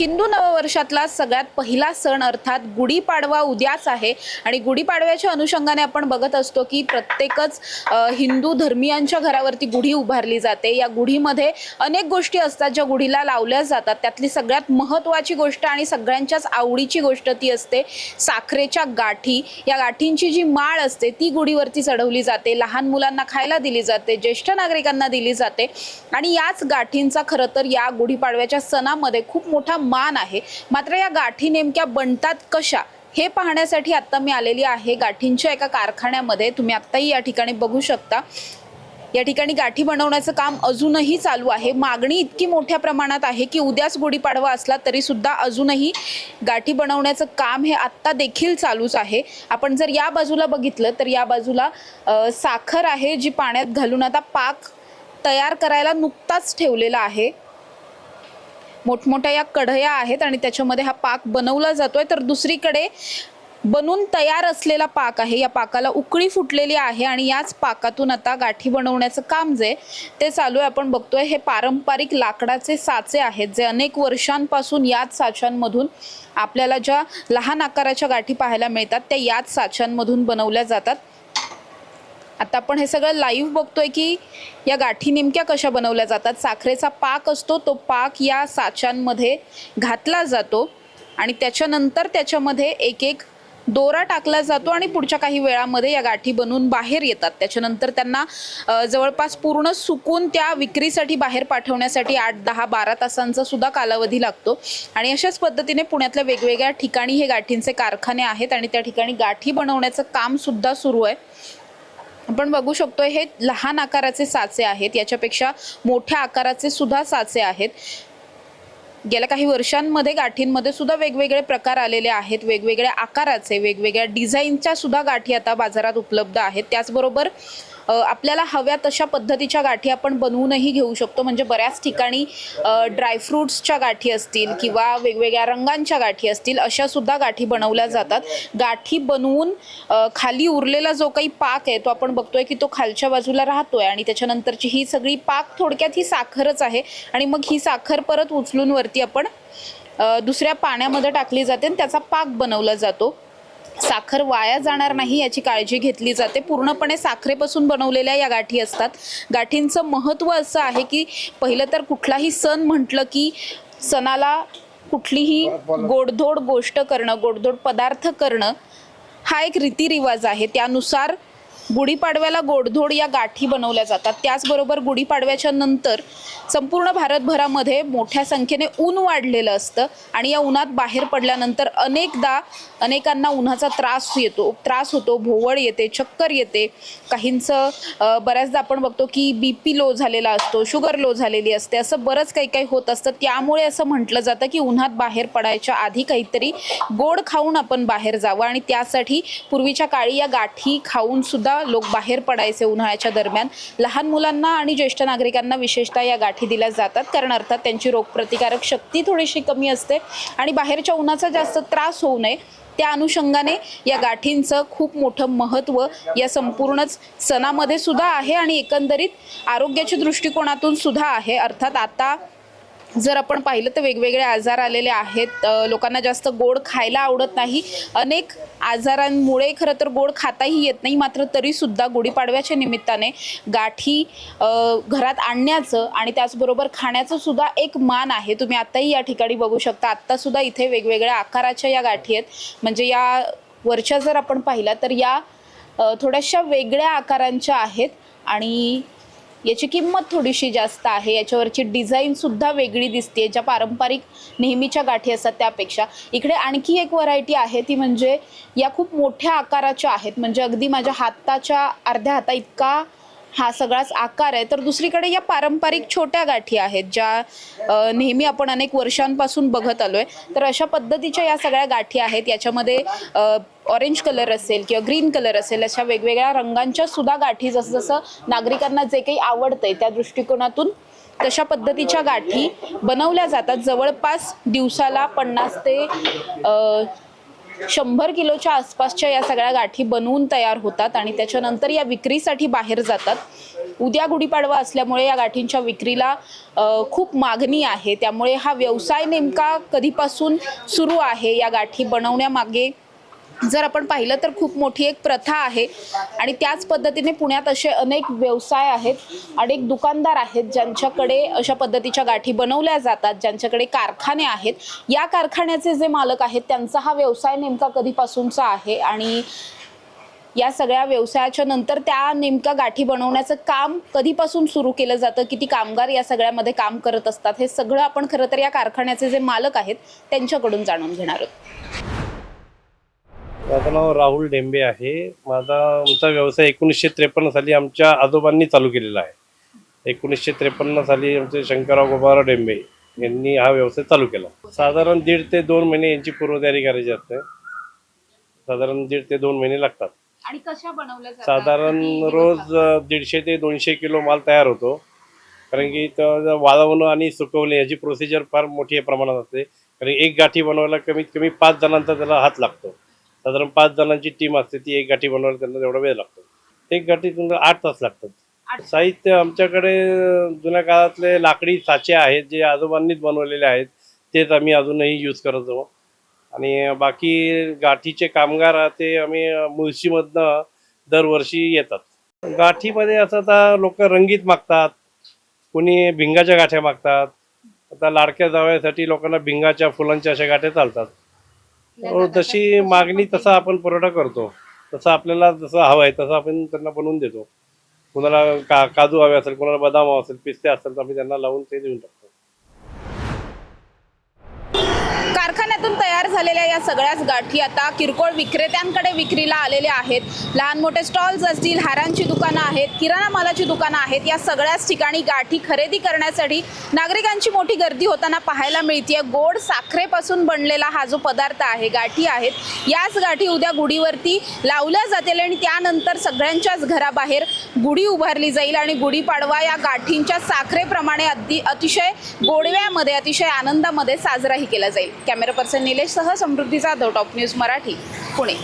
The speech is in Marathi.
हिंदू नववर्षातला सगळ्यात पहिला सण अर्थात गुढीपाडवा उद्याच आहे. आणि गुढीपाडव्याच्या अनुषंगाने आपण बघत असतो की प्रत्येकच हिंदू धर्मियांच्या घरावरती गुढी उभारली जाते. या गुढीमध्ये अनेक गोष्टी असतात ज्या गुढीला लावल्या जातात. त्यातली सगळ्यात महत्त्वाची गोष्ट आणि सगळ्यांच्याच आवडीची गोष्ट ती असते साखरेच्या गाठी. या गाठींची जी माळ असते ती गुढीवरती चढवली जाते. लहान मुलांना खायला दिली जाते ज्येष्ठ नागरिकांना दिली जाते. आणि याच गाठींचा खरं तर या गुढीपाडव्याच्या सणामध्ये खूप मोठा मान आहे. मात्र या गाठी नेमक्या बनतात कशा? हे पाहण्यासाठी आत्ता मी आलेली आहे गाठींच्या एका कारखान्यामध्ये. तुम्ही आत्ताही या ठिकाणी बघू शकता. या ठिकाणी गाठी बनवण्याचं काम अजूनही चालू आहे. मागणी इतकी मोठ्या प्रमाणात आहे की उद्याच गुढीपाडवा असला तरी सुद्धा अजूनही गाठी बनवण्याचं काम हे आत्ता देखील चालूच आहे. आपण जर या बाजूला बघितलं तर या बाजूला साखर आहे जी पाण्यात घालून आता पाक तयार करायला नुकताच ठेवलेला आहे. मोठमोठ्या या कढया आहेत आणि त्याच्यामध्ये हा पाक बनवला जातोय. तर दुसरीकडे बनून तयार असलेला पाक आहे. या पाकाला उकळी फुटलेली आहे आणि याच पाकातून आता गाठी बनवण्याचं काम जे ते चालू आहे. आपण बघतोय हे पारंपरिक लाकडाचे साचे आहेत जे अनेक वर्षांपासून याच साच्यांमधून आपल्याला ज्या लहान आकाराच्या गाठी पाहायला मिळतात त्या याच साच्यांमधून बनवल्या जातात. आता आपण हे सगळं लाईव्ह बघतोय की या गाठी नेमक्या कशा बनवल्या जातात? साखरेचा पाक असतो तो पाक या साच्यांमध्ये घातला जातो आणि त्याच्यानंतर त्याच्यामध्ये एक एक दोरा टाकला जातो आणि पुढच्या काही वेळामध्ये या गाठी बनवून बाहेर येतात. त्याच्यानंतर त्यांना जवळपास पूर्ण सुकून त्या विक्रीसाठी बाहेर पाठवण्यासाठी आठ दहा बारा तासांचा सुद्धा कालावधी लागतो. आणि अशाच पद्धतीने पुण्यातल्या वेगवेगळ्या ठिकाणी हे गाठींचे कारखाने आहेत आणि त्या ठिकाणी गाठी बनवण्याचं काम सुद्धा सुरू आहे. आपण बघू शकतो हे लहान आकाराचे साचे आहेत. याच्यापेक्षा मोठ्या आकाराचे सुद्धा साचे आहेत. गेल्या काही वर्षांमध्ये गाठींमध्ये सुद्धा वेगवेगळे प्रकार आलेले आहेत. वेगवेगळ्या आकाराचे वेगवेगळ्या डिझाईनच्या सुद्धा गाठी आता बाजारात उपलब्ध आहेत. त्याचबरोबर आपल्याला हव्या तशा पद्धतीच्या गाठी आपण बनवूनही घेऊ शकतो. म्हणजे बऱ्याच ठिकाणी ड्रायफ्रुट्सच्या गाठी असतील किंवा वेगवेगळ्या रंगांच्या गाठी असतील अशा सुद्धा गाठी बनवल्या जातात. गाठी बनवून खाली उरलेला जो काही पाक आहे तो आपण बघतोय की तो खालच्या बाजूला राहतोय आणि त्याच्यानंतरची ही सगळी पाक थोडक्यात ही साखरच आहे आणि मग ही साखर परत उचलून वरती आपण दुसऱ्या पाण्यामध्ये टाकली जाते आणि त्याचा पाक बनवला जातो. साखर वाया जाणार नाही याची काळजी घेतली जाते. पूर्णपणे साखरेपासून बनवलेल्या या गाठी असतात. गाठींचं महत्त्व असं आहे की पहिलं तर कुठलाही सण म्हटलं की सणाला कुठलीही गोडधोड गोष्ट करणं गोडधोड पदार्थ करणं हा एक रीतिरिवाज आहे. त्यानुसार गुढीपाडव्याला गोडधोड या गाठी बनवल्या जातात. त्याचबरोबर गुढीपाडव्याच्या नंतर संपूर्ण भारतभरामध्ये मोठ्या संख्येने ऊन वाढलेलं असतं आणि या उन्हात बाहेर पडल्यानंतर अनेकदा अनेकांना उन्हाचा त्रास येतो त्रास होतो भोवळ येते चक्कर येते. काहींचं बऱ्याचदा आपण बघतो की बी पी लो झालेला असतो शुगर लो झालेली असते असं बरंच काही काही होत असतं. त्यामुळे असं म्हटलं जातं की उन्हात बाहेर पडायच्या आधी काहीतरी गोड खाऊन आपण बाहेर जावं आणि त्यासाठी पूर्वीच्या काळी या गाठी खाऊन सुद्धा लोक बाहेर पडायचे उन्हाळ्याच्या दरम्यान. लहान मुलांना आणि ज्येष्ठ नागरिकांना विशेषतः या गाठी दिल्या जातात. कारण अर्थात त्यांची रोगप्रतिकारक शक्ती थोडीशी कमी असते आणि बाहेरच्या उन्हाचा जास्त त्रास होऊ नये. त्या अनुषंगाने या गाठींचं खूप मोठं महत्त्व या संपूर्णच सणामध्ये सुद्धा आहे आणि एकंदरीत आरोग्याच्या दृष्टिकोनातून सुद्धा आहे. अर्थात आता जर आपण पाहिलं तर वेगवेगळे आजार आलेले आहेत. लोकांना जास्त गोड खायला आवडत नाही. अनेक आजारांमुळे खरं तर गोड खाताही येत नाही. मात्र तरीसुद्धा गुढीपाडव्याच्या निमित्ताने गाठी घरात आणण्याचं आणि त्याचबरोबर खाण्याचं सुद्धा एक मान आहे. तुम्ही आत्ताही या ठिकाणी बघू शकता. आत्तासुद्धा इथे वेगवेगळ्या आकाराच्या या गाठी आहेत. म्हणजे या वरच्या जर आपण पाहिला तर या थोड्याशा वेगळ्या आकारांच्या आहेत. आणि याची किंमत थोडीशी जास्त आहे. याच्यावरची डिझाईन सुद्धा वेगळी दिसते ज्या पारंपरिक नेहमीच्या गाठी असतात त्यापेक्षा. इकडे आणखी एक व्हरायटी आहे. ती म्हणजे या खूप मोठ्या आकाराच्या आहेत. म्हणजे अगदी माझ्या हाताच्या अर्ध्या हाता इतका हा सगळाच आकार आहे. तर दुसरीकडे या पारंपरिक छोट्या गाठी आहेत ज्या नेहमी आपण अनेक वर्षांपासून बघत आलोय. तर अशा पद्धतीच्या या सगळ्या गाठी आहेत. याच्यामध्ये ऑरेंज कलर असेल किंवा ग्रीन कलर असेल अशा वेगवेगळ्या रंगांच्या सुद्धा गाठी जसं जसं नागरिकांना जे काही आवडतंय त्या दृष्टिकोनातून तशा पद्धतीच्या गाठी बनवल्या जातात. जवळपास दिवसाला पन्नास ते शंभर किलोच्या आसपासच्या या सगळ्या गाठी बनवून तयार होतात आणि त्याच्यानंतर या विक्रीसाठी बाहेर जातात. उद्या गुढीपाडवा असल्यामुळे या गाठींच्या विक्रीला खूप मागणी आहे. त्यामुळे हा व्यवसाय नेमका कधीपासून सुरू आहे? या गाठी बनवण्यामागे जर आपण पाहिलं तर खूप मोठी एक प्रथा आहे. आणि त्याच पद्धतीने पुण्यात असे अनेक व्यवसाय आहेत. अनेक दुकानदार आहेत ज्यांच्याकडे अशा पद्धतीच्या गाठी बनवल्या जातात ज्यांच्याकडे कारखाने आहेत. या कारखान्याचे जे मालक आहेत त्यांचा हा व्यवसाय नेमका कधीपासूनचा आहे? आणि या सगळ्या व्यवसायाच्या नंतर त्या नेमक्या गाठी बनवण्याचं काम कधीपासून सुरू केलं जातं? किती कामगार या सगळ्यामध्ये काम करत असतात? हे सगळं आपण खरं तर या कारखान्याचे जे मालक आहेत त्यांच्याकडून जाणून घेणार आहोत. माझं नाव राहुल डेंबे आहे. माझा आमचा व्यवसाय एकोणीसशे त्रेपन्न साली आमच्या आजोबांनी चालू केलेला आहे. एकोणीसशे त्रेपन्न साली आमचे शंकरराव गोपाळराव डेंबे यांनी हा व्यवसाय चालू केला. साधारण दीड ते दोन महिने यांची पूर्वतयारी करायची असते. साधारण दीड ते दोन महिने लागतात. आणि कशा बनवल्या जातात? साधारण किती रोज दीडशे ते दोनशे किलो माल तयार होतो. कारण की तर वाळवणं आणि सुकवणे याची प्रोसिजर फार मोठी प्रमाणात असते. कारण एक गाठी बनवायला कमीत कमी पाच जणांचा त्याला हात लागतो. साधारण पाच जणांची टीम असते ती एक गाठी बनवायला त्यांना तेवढा वेळ लागतो. एक गाठी तुम्हाला आठ तास लागतात. साहित्य आमच्याकडे जुन्या काळातले लाकडी साचे आहेत जे आजोबांनीच बनवलेले आहेत तेच आम्ही अजूनही यूज करत आहोत आणि बाकी गाठीचे कामगार ते आम्ही मुळशीमधनं दरवर्षी येतात. गाठीमध्ये असं आता लोक रंगीत मागतात कोणी भिंगाच्या गाठ्या मागतात आता लाडक्या जावयासाठी लोकांना भिंगाच्या फुलांच्या अशा गाठ्या चालतात. हो, जशी मागणी तसा आपण पुरवठा करतो तसं आपल्याला जसं हवं आहे तसं आपण त्यांना बनवून देतो. कुणाला का काजू हवे असेल कुणाला बदाम हवे असेल पिस्ते असेल तर आम्ही त्यांना लावून ते देऊन टाकतो. कारखान्यातून तयार झालेल्या या सगळ्याच गाठी आता किरकोळ विक्रेत्यांकडे विक्रीला आलेल्या आहेत. लहान मोठे स्टॉल्स असतील हारांची दुकानं आहेत किराणा मालाची दुकानं आहेत या सगळ्याच ठिकाणी गाठी खरेदी करण्यासाठी नागरिकांची मोठी गर्दी होताना पाहायला मिळते गोड साखरेपासून बनलेला हा जो पदार्थ आहे गाठी आहेत याच गाठी उद्या गुढीवरती लावल्या जातील आणि त्यानंतर सगळ्यांच्याच घराबाहेर गुढी उभारली जाईल आणि गुढीपाडवा या गाठींच्या साखरेप्रमाणे अगदी अतिशय गोडव्यामध्ये अतिशय आनंदामध्ये साजराही केला जाईल. कॅमेरा पर्सन निलेश सह समृद्धी जाधव टॉप न्यूज मराठी पुणे.